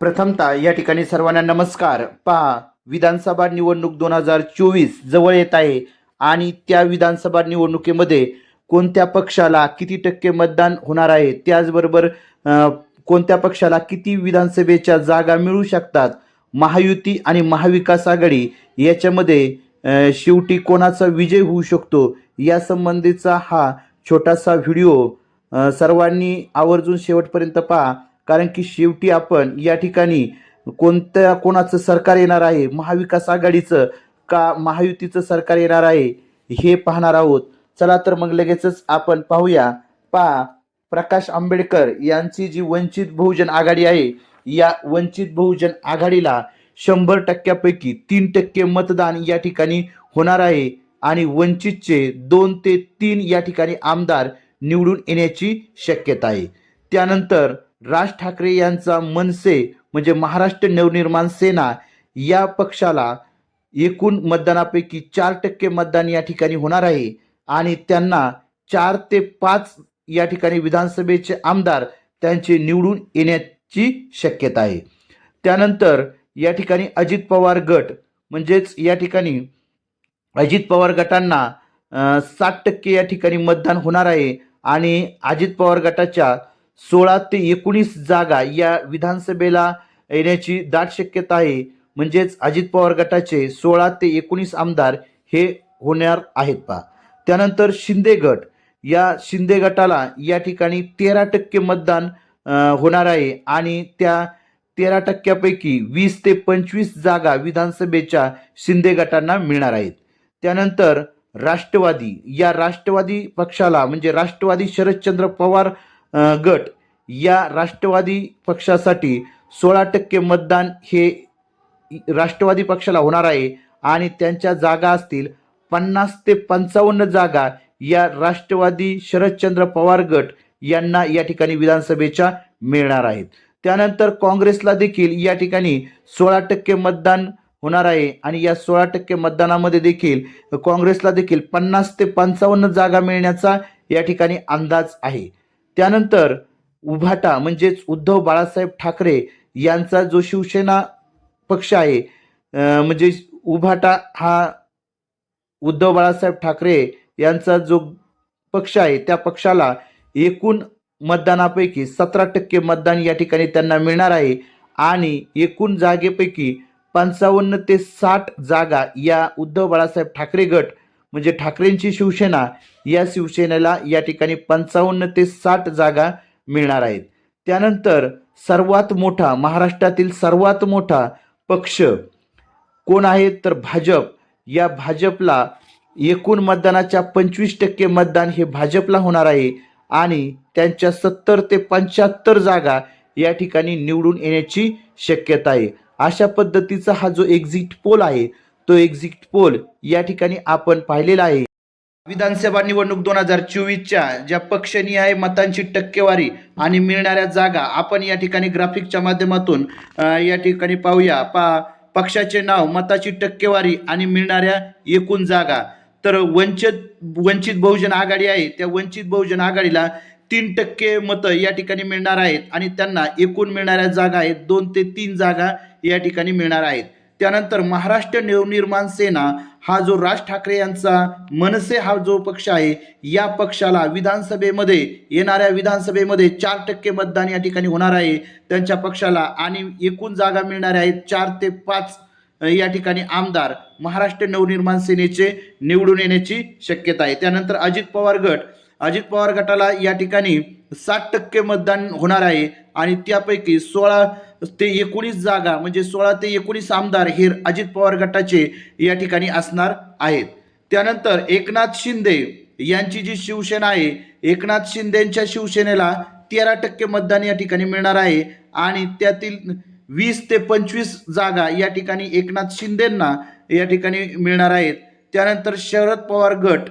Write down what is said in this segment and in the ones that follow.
प्रथमतः या ठिकाणी सर्वांना नमस्कार. पहा विधानसभा निवडणूक दोन हजार चोवीस जवळ येत आहे आणि त्या विधानसभा निवडणुकीमध्ये कोणत्या पक्षाला किती टक्के मतदान होणार आहे? त्याचबरोबर कोणत्या पक्षाला किती विधानसभेच्या जागा मिळू शकतात? महायुती आणि महाविकास आघाडी याच्यामध्ये शेवटी कोणाचा विजय होऊ शकतो? या संबंधीचा हा छोटासा व्हिडिओ सर्वांनी आवर्जून शेवटपर्यंत पहा. कारण की शेवटी आपण या ठिकाणी कोणत्या कोणाचं सरकार येणार आहे? महाविकास आघाडीचं का महायुतीचं सरकार येणार आहे हे पाहणार आहोत. चला तर मग लगेचच आपण पाहूया. पहा प्रकाश आंबेडकर यांची जी वंचित बहुजन आघाडी आहे या वंचित बहुजन आघाडीला शंभर टक्क्यापैकी तीन टक्के मतदान या ठिकाणी होणार आहे आणि वंचितचे दोन ते तीन या ठिकाणी आमदार निवडून येण्याची शक्यता आहे. त्यानंतर राज ठाकरे यांचा मनसे म्हणजे महाराष्ट्र नवनिर्माण सेना या पक्षाला एकूण मतदानापैकी चार टक्के मतदान या ठिकाणी होणार आहे. आणि त्यांना चार ते पाच या ठिकाणी विधानसभेचे आमदार त्यांचे निवडून येण्याची शक्यता आहे. त्यानंतर या ठिकाणी अजित पवार गट म्हणजेच या ठिकाणी अजित पवार गटांना साठ टक्के या ठिकाणी मतदान होणार आहे. आणि अजित पवार गटाच्या सोळा ते एकोणीस जागा या विधानसभेला येण्याची दाट शक्यता आहे. म्हणजेच अजित पवार गटाचे सोळा ते एकोणीस आमदार हे होणार आहेत पा त्यानंतर शिंदे गट. या शिंदे गटाला या ठिकाणी तेरा टक्के मतदान होणार आहे आणि त्या तेरा टक्क्यापैकी वीस ते पंचवीस जागा विधानसभेच्या शिंदे गटांना मिळणार आहेत. त्यानंतर राष्ट्रवादी. या राष्ट्रवादी पक्षाला म्हणजे राष्ट्रवादी शरदचंद्र पवार गट या राष्ट्रवादी पक्षासाठी सोळा टक्के मतदान हे राष्ट्रवादी पक्षाला होणार आहे आणि त्यांच्या जागा असतील पन्नास ते पंचावन्न जागा या राष्ट्रवादी शरदचंद्र पवार गट यांना या ठिकाणी विधानसभेच्या मिळणार आहेत. त्यानंतर काँग्रेसला देखील या ठिकाणी सोळा टक्के मतदान होणार आहे आणि या सोळा टक्के मतदानामध्ये देखील काँग्रेसला देखील पन्नास ते पंचावन्न जागा मिळण्याचा या ठिकाणी अंदाज आहे. त्यानंतर उभाटा म्हणजेच उद्धव बाळासाहेब ठाकरे यांचा जो शिवसेना पक्ष आहे म्हणजे उभाटा हा उद्धव बाळासाहेब ठाकरे यांचा जो पक्ष आहे त्या पक्षाला एकूण मतदानापैकी सतरा टक्के मतदान या ठिकाणी त्यांना मिळणार आहे आणि एकूण जागेपैकी पंचावन्न ते साठ जागा या उद्धव बाळासाहेब ठाकरे गट म्हणजे ठाकरेंची शिवसेना या शिवसेनेला या ठिकाणी पंचावन्न ते साठ जागा मिळणार आहेत. त्यानंतर सर्वात मोठा महाराष्ट्रातील सर्वात मोठा पक्ष कोण आहे? तर भाजप. या भाजपला एकूण मतदानाच्या पंचवीस टक्के मतदान हे भाजपला होणार आहे आणि त्यांच्या सत्तर ते पंच्याहत्तर जागा या ठिकाणी निवडून येण्याची शक्यता आहे. अशा पद्धतीचा हा जो एक्झिट पोल आहे तो एक्झिट पोल या ठिकाणी आपण पाहिलेला आहे. विधानसभा निवडणूक दोन हजार चोवीसच्या ज्या पक्षनीय मतांची टक्केवारी आणि मिळणाऱ्या जागा आपण या ठिकाणी ग्राफिकच्या माध्यमातून या ठिकाणी पाहूया. पा पक्षाचे नाव मताची टक्केवारी आणि मिळणाऱ्या एकूण जागा. तर वंचित वंचित बहुजन आघाडी आहे त्या वंचित बहुजन आघाडीला तीन टक्के मतं या ठिकाणी मिळणार आहेत आणि त्यांना एकूण मिळणाऱ्या जागा आहेत दोन ते तीन जागा या ठिकाणी मिळणार आहेत. त्यानंतर महाराष्ट्र नवनिर्माण सेना हा जो राज ठाकरे यांचा मनसे हा जो पक्ष आहे या पक्षाला विधानसभेमध्ये येणाऱ्या विधानसभेमध्ये चार टक्के मतदान या ठिकाणी होणार आहे. त्यांच्या पक्षाला आणि एकूण जागा मिळणाऱ्या आहेत चार ते पाच या ठिकाणी आमदार महाराष्ट्र नवनिर्माण सेनेचे निवडून येण्याची शक्यता आहे. त्यानंतर अजित पवार गट अजित पवार गटाला या ठिकाणी साठ टक्के मतदान होणार आहे आणि त्यापैकी सोळा ते एकोणीस जागा म्हणजे सोळा ते एकोणीस आमदार हे अजित पवार गटाचे या ठिकाणी असणार आहेत. त्यानंतर एकनाथ शिंदे यांची जी शिवसेना आहे एकनाथ शिंदेच्या शिवसेनेला तेरा टक्के मतदान या ठिकाणी मिळणार आहे आणि त्यातील वीस ते पंचवीस जागा या ठिकाणी एकनाथ शिंदेंना या ठिकाणी मिळणार आहेत. त्यानंतर शरद पवार गट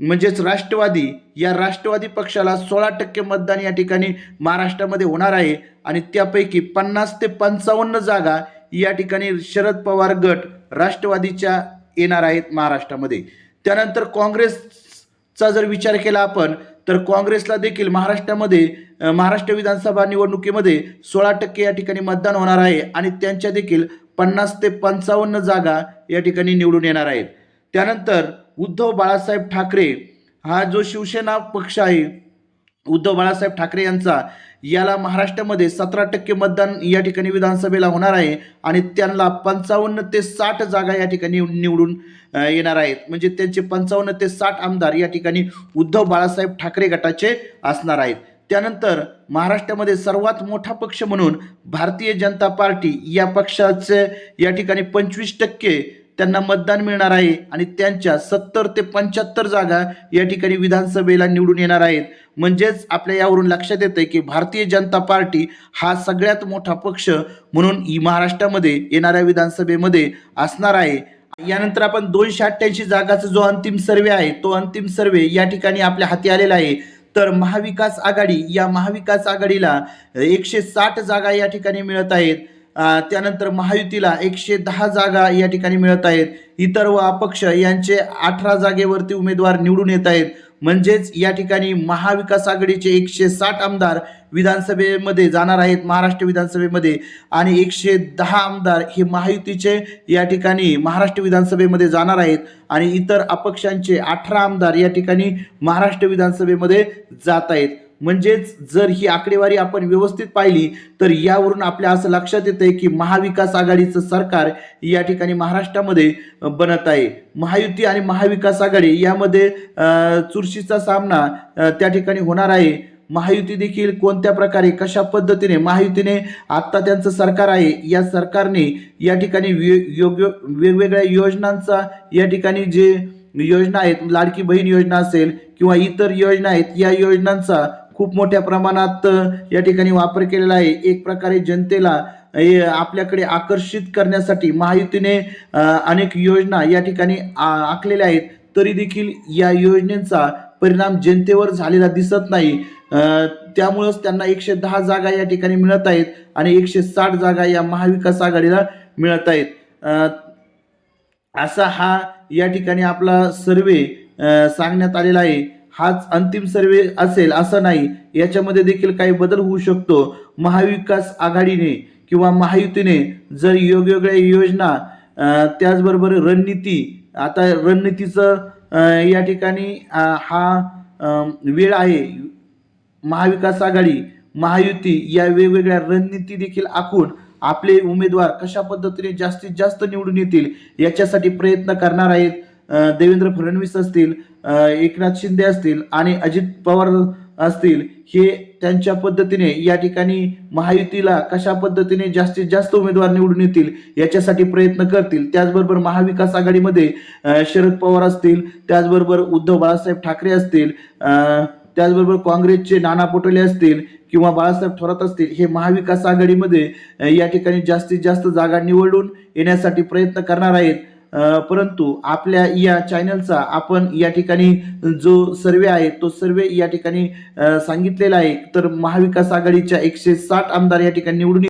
म्हणजेच राष्ट्रवादी या राष्ट्रवादी पक्षाला सोळा टक्के मतदान या ठिकाणी महाराष्ट्रामध्ये होणार आहे. आणि त्यापैकी पन्नास ते पंचावन्न जागा या ठिकाणी शरद पवार गट राष्ट्रवादीच्या येणार आहेत महाराष्ट्रामध्ये. त्यानंतर काँग्रेसचा जर विचार केला आपण तर काँग्रेसला देखील महाराष्ट्रामध्ये महाराष्ट्र विधानसभा निवडणुकीमध्ये सोळा टक्के या ठिकाणी मतदान होणार आहे आणि त्यांच्या देखील पन्नास ते पंचावन्न जागा या ठिकाणी निवडून येणार आहेत. त्यानंतर उद्धव बाळासाहेब ठाकरे हा जो शिवसेना पक्ष आहे उद्धव बाळासाहेब ठाकरे यांचा याला महाराष्ट्रामध्ये सतरा टक्के मतदान या ठिकाणी विधानसभेला होणार आहे आणि त्यांना पंचावन्न ते साठ जागा या ठिकाणी निवडून येणार आहेत. म्हणजे त्यांचे पंचावन्न ते साठ आमदार या ठिकाणी उद्धव बाळासाहेब ठाकरे गटाचे असणार आहेत. त्यानंतर महाराष्ट्रामध्ये सर्वात मोठा पक्ष म्हणून भारतीय जनता पार्टी या पक्षाचे या ठिकाणी पंचवीस टक्के त्यांना मतदान मिळणार आहे आणि त्यांच्या सत्तर ते पंच्याहत्तर जागा या ठिकाणी विधानसभेला निवडून येणार आहेत. म्हणजेच आपल्या यावरून लक्षात येतं की भारतीय जनता पार्टी हा सगळ्यात मोठा पक्ष म्हणून महाराष्ट्रामध्ये येणाऱ्या विधानसभेमध्ये असणार आहे. यानंतर आपण दोनशे अठ्ठ्याऐंशी जागाचा जो अंतिम सर्वे आहे तो अंतिम सर्वे या ठिकाणी आपल्या हाती आलेला आहे. तर महाविकास आघाडी या महाविकास आघाडीला एकशे साठ जागा या ठिकाणी मिळत आहेत. त्यानंतर महायुतीला एकशे दहा जागा या ठिकाणी मिळत आहेत. इतर व अपक्ष यांचे अठरा जागेवरती उमेदवार निवडून येत आहेत. म्हणजेच या ठिकाणी महाविकास आघाडीचे एकशे साठ आमदार विधानसभेमध्ये जाणार आहेत महाराष्ट्र विधानसभेमध्ये. आणि एकशे दहा आमदार हे महायुतीचे या ठिकाणी महाराष्ट्र विधानसभेमध्ये जाणार आहेत. आणि इतर अपक्षांचे अठरा आमदार या ठिकाणी महाराष्ट्र विधानसभेमध्ये जात आहेत. म्हणजेच जर ही आकडेवारी आपण व्यवस्थित पाहिली तर यावरून आपल्या असं लक्षात येतंय की महाविकास आघाडीचं सरकार या ठिकाणी महाराष्ट्रामध्ये बनत आहे. महायुती आणि महाविकास आघाडी यामध्ये चुरशीचा सामना त्या ठिकाणी होणार आहे. महायुती देखील कोणत्या प्रकारे कशा पद्धतीने महायुतीने आत्ता त्यांचं सरकार आहे या सरकारने या ठिकाणी योग्य वेगवेगळ्या योजनांचा या ठिकाणी जे योजना आहेत लाडकी बहीण योजना असेल किंवा इतर योजना आहेत या योजनांचा खूप मोठ्या प्रमाणात या ठिकाणी वापर केलेला आहे. एक प्रकारे जनतेला आपल्याकडे आकर्षित करण्यासाठी महायुतीने अनेक योजना या ठिकाणी आ- आखलेल्या आहेत. तरी देखील या योजनेचा परिणाम जनतेवर झालेला दिसत नाही. त्यामुळंच त्यांना एकशे दहा जागा या ठिकाणी मिळत आहेत आणि एकशे साठ जागा या महाविकास आघाडीला मिळत आहेत. असा हा या ठिकाणी आपला सर्वे सांगण्यात आलेला आहे. हाच अंतिम सर्वे असेल असं नाही. याच्यामध्ये देखील काही बदल होऊ शकतो. महाविकास आघाडीने किंवा महायुतीने जर वेगवेगळ्या योजना त्याचबरोबर रणनीती आता रणनीतीचं या ठिकाणी हा वेळ आहे. महाविकास आघाडी महायुती या वेगवेगळ्या रणनीती देखील आखून आपले उमेदवार कशा पद्धतीने जास्तीत जास्त निवडून येतील याच्यासाठी प्रयत्न करणार आहेत. देवेंद्र फडणवीस असतील एकनाथ शिंदे असतील आणि अजित पवार असतील हे त्यांच्या पद्धतीने या ठिकाणी महायुतीला कशा पद्धतीने जास्तीत जास्त उमेदवार निवडून येतील याच्यासाठी प्रयत्न करतील. त्याचबरोबर महाविकास आघाडीमध्ये शरद पवार असतील त्याचबरोबर उद्धव बाळासाहेब ठाकरे असतील त्याचबरोबर काँग्रेसचे नाना पटोले असतील किंवा बाळासाहेब थोरात असतील हे महाविकास आघाडीमध्ये या ठिकाणी जास्तीत जास्त जागा निवडून येण्यासाठी प्रयत्न करणार आहेत. परंतु आपल्या या चॅनलचा आपण या ठिकाणी जो सर्वे आहे तो सर्वे या ठिकाणी सांगितलेला आहे. तर महाविकास आघाडीच्या एकशे साठ आमदार या ठिकाणी निवडून